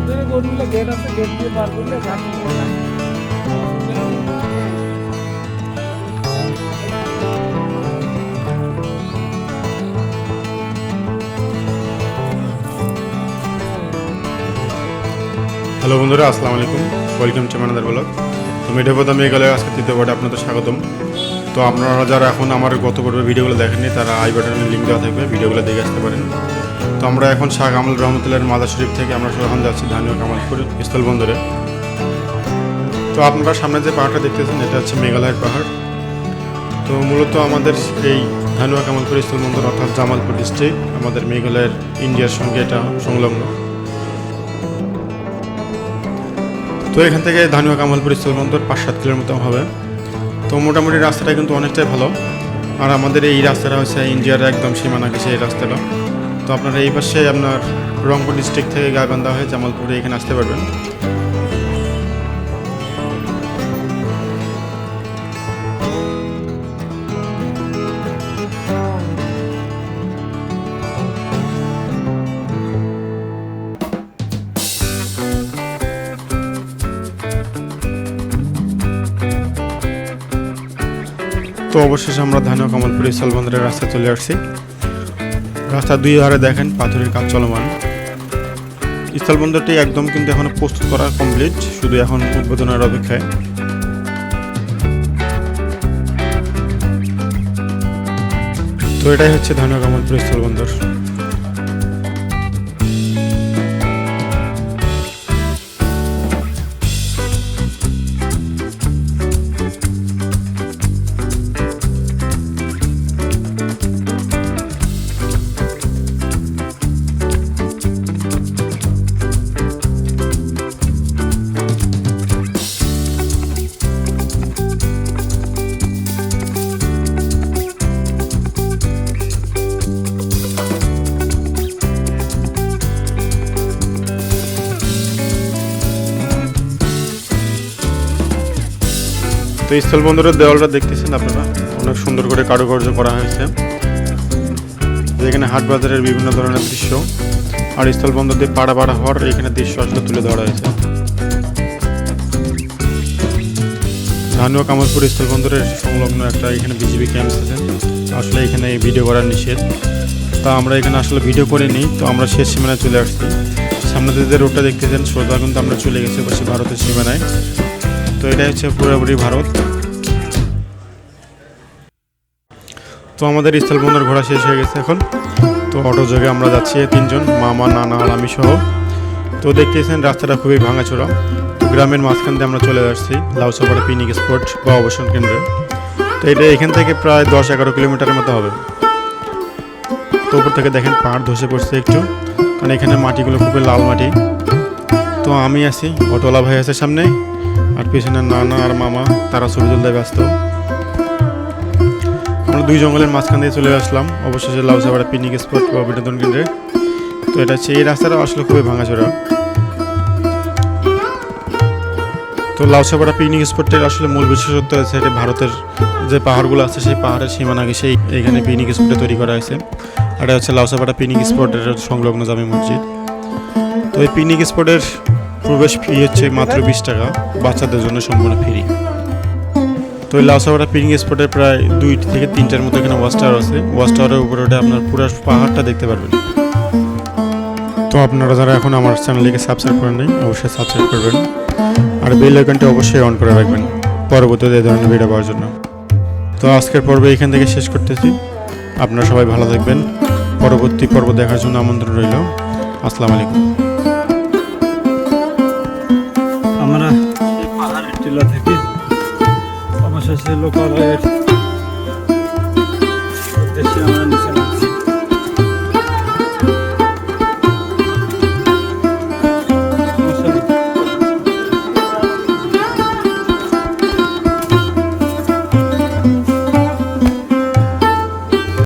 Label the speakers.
Speaker 1: ওদের গরুগুলো gate gate দিয়ে পার করলে
Speaker 2: হ্যালো বন্ধুরা, আসসালামু আলাইকুম। ওয়েলকাম টু মানাদার ব্লগ তো মেঢেপদ মেঘালয় আজকে তৃতীয় পর্বে আপনাদের স্বাগতম। তো আপনারা যারা এখন আমার গত পর্বে ভিডিওগুলো দেখেননি, তারা আই বাটনের লিঙ্ক দেওয়া থাকবে, ভিডিওগুলো দেখে আসতে পারেন। তো আমরা এখন শাহ কামাল রহমতুল্লাহের মাদার শরীফ থেকে আমরা এখন যাচ্ছি ধানীয় কামালপুর স্থলবন্দরে। তো আপনারা সামনে যে পাহাড়টা দেখতেছেন, এটা হচ্ছে মেঘালয়ের পাহাড়। তো মূলত আমাদের এই ধানুয়া কামালপুর স্থলবন্দর অর্থাৎ জামালপুর ডিস্ট্রিক্ট আমাদের মেঘালয়ের ইন্ডিয়ার সঙ্গে এটা সংলগ্ন। তো এখান থেকে ধানুয়া কামালপুর স্থলবন্দর পাঁচ সাত কিলোর মতো হবে। তো মোটামুটি রাস্তাটা কিন্তু অনেকটাই ভালো। আর আমাদের এই রাস্তাটা হচ্ছে ইন্ডিয়ার একদম সীমানা ঘেঁষে এই রাস্তাটা। তো আপনারা এই পাশে আপনার রংপুর ডিস্ট্রিক্ট থেকে গাইবান্ধা হয়ে জামালপুরে এখানে আসতে পারবেন। তো অবশেষে আমরা ধানুয়া কামালপুর স্থলবন্দরের রাস্তা চলে আসছি। রাস্তা দুই ধারে দেখেন পাথরের কাজ চলমান। স্থলবন্দরটি একদম কিন্তু এখনও প্রস্তুত করা কমপ্লিট শুধু এখন উদ্বোধনের অপেক্ষায়। তো এটাই হচ্ছে ধানুয়া কামালপুর স্থলবন্দর তো এই স্থলবন্দরের দেওয়ালটা দেখতেছেন আপনারা? অনেক সুন্দর করে কারুকার্য করা হয়েছে। যেখানে হাট বাজারের বিভিন্ন ধরনের দৃশ্য। আর স্থলবন্দর দিয়ে পাড়া পাড়া হওয়ার এখানে দৃশ্য আসলে তুলে ধরা হয়েছে। ধানুয়া কামালপুর স্থলবন্দরের সংলগ্ন একটা এখানে বিজিবি ক্যাম্পস আছে। আসলে এখানে ভিডিও করার নিষেধ। তা আমরা এখানে আসলে ভিডিও করিনি তো আমরা শেষ সীমানায় চলে আসছি। সামনে যে রোডটা দেখতেছেন, সোজা কিন্তু আমরা চলে গেছি পাশে ভারতের সীমানায়। তো এটা হচ্ছে পুরোপুরি ভারত। তো আমাদের স্থলবন্দর ঘোরা শেষ হয়ে গেছে এখন। তো অটো যোগে আমরা যাচ্ছি তিনজন, মামা, নানা আর আমি সহ। তো দেখতেছেন রাস্তাটা খুবই ভাঙাচোরা। তো গ্রামের মাঝখান দিয়ে আমরা চলে আসছি লাউসাপাড়া পিকনিক স্পট বা অবসর কেন্দ্রে। তো এটা এখান থেকে প্রায় দশ এগারো কিলোমিটারের মতো হবে। তো উপর থেকে দেখেন পাহাড় ধসে পড়ছে একটু, কারণ এখানে মাটিগুলো খুবই লাল মাটি। তো আমি আছি অটোলা ভাই আছে সামনে। আর পেছনে নানা আর মামা, তারা ছবি তুলতে ব্যস্ত। আমরা দুই জঙ্গলের মাঝখান দিয়ে চলে আসলাম। অবশেষে লাউসাপাড়া পিকনিক স্পট বা বিনোদন কেন্দ্রে। তো এটা হচ্ছে এই রাস্তাটা আসলে খুবই ভাঙাচোরা। তো লাউসাপাড়া পিকনিক স্পটের আসলে মূল বিশেষত্ব আছে এটা ভারতের যে পাহাড়গুলো আছে, সেই পাহাড়ের সীমানা সেই এখানে পিকনিক স্পটে তৈরি করা হয়েছে। আর এটা হচ্ছে লাউসাপাড়া পিকনিক স্পটের সংলগ্ন জামি মসজিদ। তো এই পিকনিক স্পটের প্রবেশ ফি হচ্ছে মাত্র বিশ টাকা, বাচ্চাদের জন্য সম্পূর্ণ ফ্রি। তো লাউসাপাড়া পিকনিক স্পটে প্রায় দুই থেকে তিনটার মতো এখানে ওয়াচ টাওয়ার আছে। ওয়াচ টাওয়ারের উপরে ওঠে আপনার পুরো পাহাড়টা দেখতে পারবেন। তো আপনারা যারা এখন আমার চ্যানেলটিকে সাবস্ক্রাইব করেন নাই, অবশ্যই সাবস্ক্রাইব করবেন। আর বেল আইকনটি অবশ্যই অন করে রাখবেন, পরবর্তীতে এই ধরনের ভিডিও পাওয়ার জন্য। তো আজকের পর্বে এখান থেকে শেষ করতেছি। আপনারা সবাই ভালো থাকবেন। পরবর্তী পর্ব দেখার জন্য আমন্ত্রণ রইল। আসসালামু আলাইকুম।
Speaker 1: আমরা পাহাড়ের টিলা থেকে অবশেষে লোকালয়ের উদ্দেশ্যে আমরা